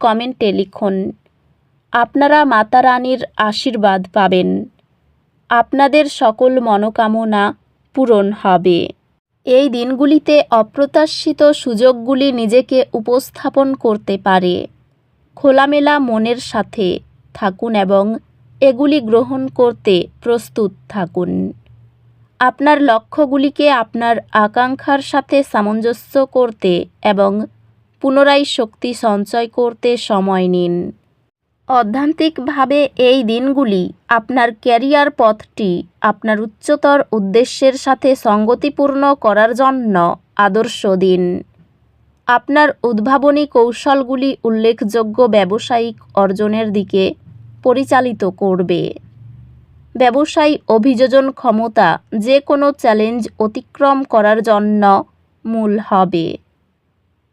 কমেন্টে লিখুন, আপনারা মাতা রানীর আশীর্বাদ পাবেন। আপনাদের সকল মনোকামনা পূরণ হবে। এই দিনগুলিতে অপ্রত্যাশিত সুযোগগুলি নিজেকে উপস্থাপন করতে পারে। খোলামেলা মনের সাথে থাকুন এবং এগুলি গ্রহণ করতে প্রস্তুত থাকুন। আপনার লক্ষ্যগুলিকে আপনার আকাঙ্ক্ষার সাথে সামঞ্জস্য করতে এবং পুনরায় শক্তি সঞ্চয় করতে সময় নিন। অধ্যান্তিকভাবে এই দিনগুলি আপনার ক্যারিয়ার পথটি আপনার উচ্চতর উদ্দেশ্যের সাথে সঙ্গতিপূর্ণ করার জন্য আদর্শ দিন। আপনার উদ্ভাবনী কৌশলগুলি উল্লেখযোগ্য ব্যবসায়িক অর্জনের দিকে পরিচালিত করবে। ব্যবসায়ী অভিযোজন ক্ষমতা যে কোনো চ্যালেঞ্জ অতিক্রম করার জন্য মূল হবে।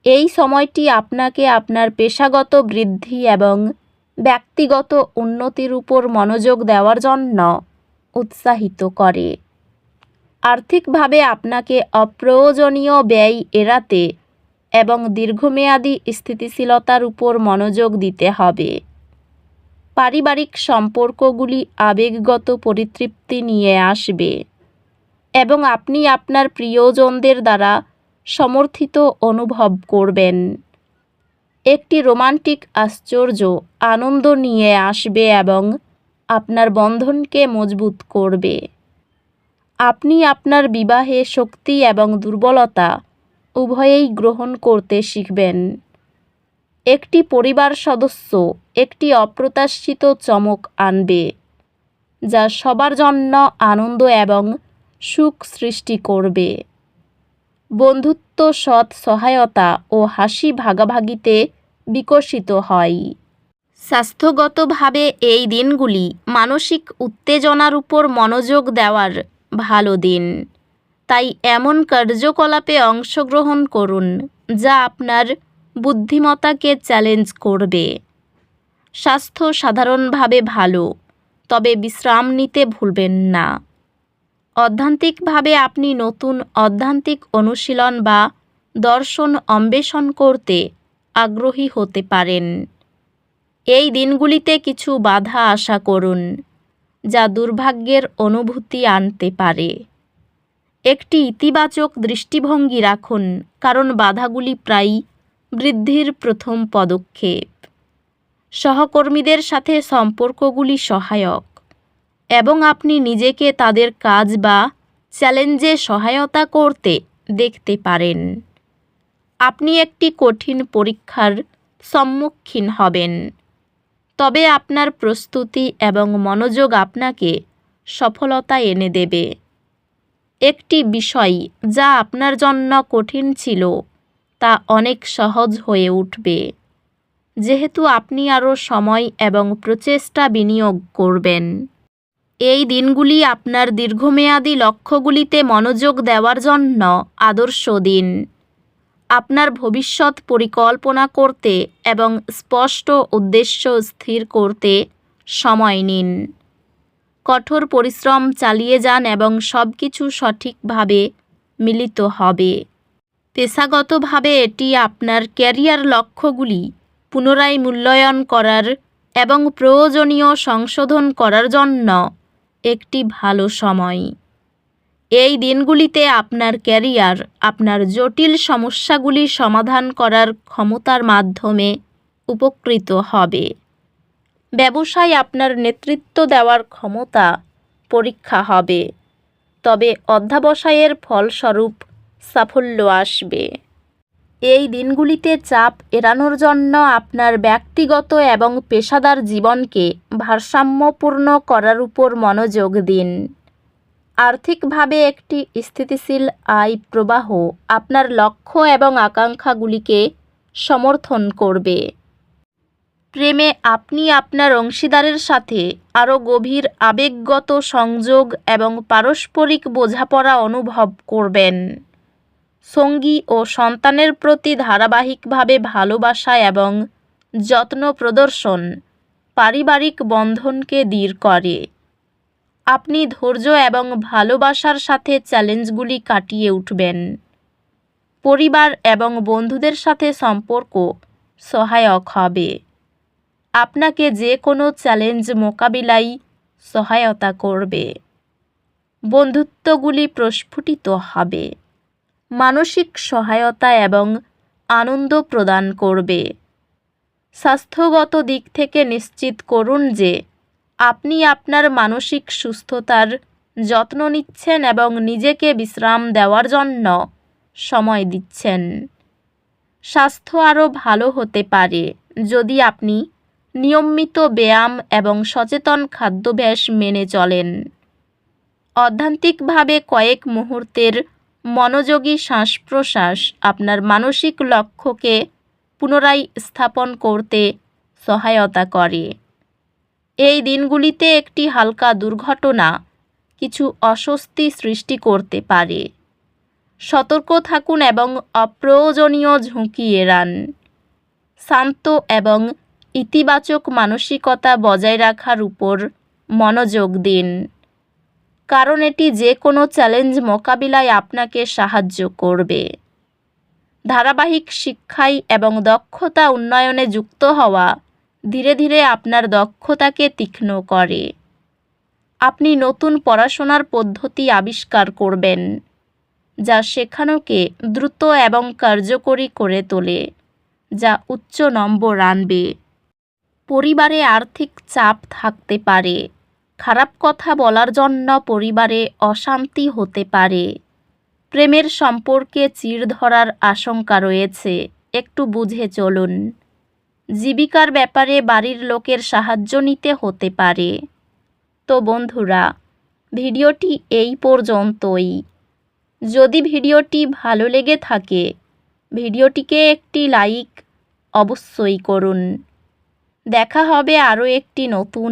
এই সময়টি আপনাকে আপনার পেশাগত বৃদ্ধি এবং ব্যক্তিগত উন্নতির উপর মনোযোগ দেওয়ার জন্য উৎসাহিত করে। আর্থিকভাবে আপনাকে অপ্রয়োজনীয় ব্যয় এড়াতে এবং দীর্ঘমেয়াদী স্থিতিশীলতার উপর মনোযোগ দিতে হবে। পারিবারিক সম্পর্কগুলি আবেগগত পরিতৃপ্তি নিয়ে আসবে এবং আপনি আপনার প্রিয়জনদের দ্বারা সমর্থিত অনুভব করবেন। একটি রোমান্টিক আশ্চর্য আনন্দ নিয়ে আসবে এবং আপনার বন্ধনকে মজবুত করবে। আপনি আপনার বিবাহে শক্তি এবং দুর্বলতা উভয়েই গ্রহণ করতে শিখবেন। একটি পরিবার সদস্য একটি অপ্রত্যাশিত চমক আনবে, যা সবার জন্য আনন্দ এবং সুখ সৃষ্টি করবে। বন্ধুত্ব, সৎ সহায়তা ও হাসি ভাগাভাগিতে বিকশিত হয়। স্বাস্থ্যগতভাবে এই দিনগুলি মানসিক উত্তেজনার উপর মনোযোগ দেওয়ার ভালো দিন। তাই এমন কার্যকলাপে অংশগ্রহণ করুন যা আপনার বুদ্ধিমত্তাকে চ্যালেঞ্জ করবে। স্বাস্থ্য সাধারণভাবে ভালো, তবে বিশ্রাম নিতে ভুলবেন না। অধ্যান্তিকভাবে আপনি নতুন অধ্যান্তিক অনুশীলন বা দর্শন অন্বেষণ করতে আগ্রহী হতে পারেন। এই দিনগুলিতে কিছু বাধা আশা করুন, যা দুর্ভাগ্যের অনুভূতি আনতে পারে। একটি ইতিবাচক দৃষ্টিভঙ্গি রাখুন, কারণ বাধাগুলি প্রায়ই বৃদ্ধির প্রথম পদক্ষেপ। সহকর্মীদের সাথে সম্পর্কগুলি সহায়ক। এবং আপনি নিজেকে তাদের কাজ বা চ্যালেঞ্জে সহায়তা করতে দেখতে পারেন। আপনি একটি কঠিন পরীক্ষার সম্মুখীন হবেন। তবে আপনার প্রস্তুতি এবং মনোযোগ আপনাকে সফলতা এনে দেবে। একটি বিষয় যা আপনার জন্য কঠিন ছিল, তা অনেক সহজ হয়ে উঠবে। যেহেতু আপনি আরও সময় এবং প্রচেষ্টা বিনিয়োগ করবেন। এই দিনগুলি আপনার দীর্ঘমেয়াদী লক্ষ্যগুলিতে মনোযোগ দেওয়ার জন্য আদর্শ দিন। আপনার ভবিষ্যৎ পরিকল্পনা করতে এবং স্পষ্ট উদ্দেশ্য স্থির করতে সময় নিন। কঠোর পরিশ্রম চালিয়ে যান এবং সব কিছু সঠিকভাবে মিলিত হবে। পেশাগতভাবে এটি আপনার ক্যারিয়ার লক্ষ্যগুলি পুনরায় মূল্যায়ন করার এবং প্রয়োজনীয় সংশোধন করার জন্য একটি ভালো সময়। এই দিনগুলিতে আপনার ক্যারিয়ার, আপনার জটিল সমস্যাগুলি সমাধান করার ক্ষমতার মাধ্যমে উপকৃত হবে। ব্যবসায় আপনার নেতৃত্ব দেওয়ার ক্ষমতা পরীক্ষা হবে। তবে অধ্যাবসায়ের ফলস্বরূপ সাফল্য আসবে। এই দিনগুলিতে চাপ এড়ানোর জন্য আপনার ব্যক্তিগত এবং পেশাদার জীবনকে ভারসাম্যপূর্ণ করার উপর মনোযোগ দিন। আর্থিকভাবে একটি স্থিতিশীল আয় প্রবাহ আপনার লক্ষ্য এবং আকাঙ্ক্ষাগুলিকে সমর্থন করবে। প্রেমে আপনি আপনার অংশীদারের সাথে আরও গভীর আবেগগত সংযোগ এবং পারস্পরিক বোঝাপড়া অনুভব করবেন। সঙ্গী ও সন্তানের প্রতি ধারাবাহিকভাবে ভালোবাসা এবং যত্ন প্রদর্শন পারিবারিক বন্ধনকে দৃঢ় করে। আপনি ধৈর্য এবং ভালোবাসার সাথে চ্যালেঞ্জগুলি কাটিয়ে উঠবেন। পরিবার এবং বন্ধুদের সাথে সম্পর্ক সহায়ক হবে। আপনাকে যে কোনো চ্যালেঞ্জ মোকাবিলায় সহায়তা করবে। বন্ধুত্বগুলি প্রস্ফুটিত হবে। মানসিক সহায়তা এবং আনন্দ প্রদান করবে। স্বাস্থ্যগত দিক থেকে নিশ্চিত করুন যে আপনি আপনার মানসিক সুস্থতার যত্ন নিচ্ছেন এবং নিজেকে বিশ্রাম দেওয়ার জন্য সময় দিচ্ছেন। স্বাস্থ্য আরও ভালো হতে পারে যদি আপনি নিয়মিত ব্যায়াম এবং সচেতন খাদ্যাভ্যাস মেনে চলেন। অধ্যান্তিকভাবে কয়েক মুহূর্তের মনোযোগী শ্বাস প্রশ্বাস আপনার মানসিক লক্ষ্যকে পুনরায় স্থাপন করতে সহায়তা করে। এই দিনগুলিতে একটি হালকা দুর্ঘটনা কিছু অস্বস্তি সৃষ্টি করতে পারে। সতর্ক থাকুন এবং অপ্রয়োজনীয় ঝুঁকি এড়ান। শান্ত এবং ইতিবাচক মানসিকতা বজায় রাখার উপর মনোযোগ দিন। কারণ এটি যে কোনো চ্যালেঞ্জ মোকাবিলায় আপনাকে সাহায্য করবে। ধারাবাহিক শিক্ষায় এবং দক্ষতা উন্নয়নে যুক্ত হওয়া ধীরে ধীরে আপনার দক্ষতাকে তীক্ষ্ণ করে। আপনি নতুন পড়াশোনার পদ্ধতি আবিষ্কার করবেন, যা শেখানোকে দ্রুত এবং কার্যকরী করে তোলে, যা উচ্চ নম্বর আনবে। পরিবারে আর্থিক চাপ থাকতে পারে। খারাপ কথা বলার জন্য পরিবারে অশান্তি হতে পারে। প্রেমের সম্পর্কে চিড় ধরার আশঙ্কা রয়েছে। একটু বুঝে চলুন। জীবিকার ব্যাপারে বাড়ির লোকের সাহায্য নিতে হতে পারে। তো বন্ধুরা, ভিডিওটি এই পর্যন্তই। যদি ভিডিওটি ভালো লেগে থাকে, ভিডিওটিকে একটি লাইক অবশ্যই করুন। দেখা হবে আরও একটি নতুন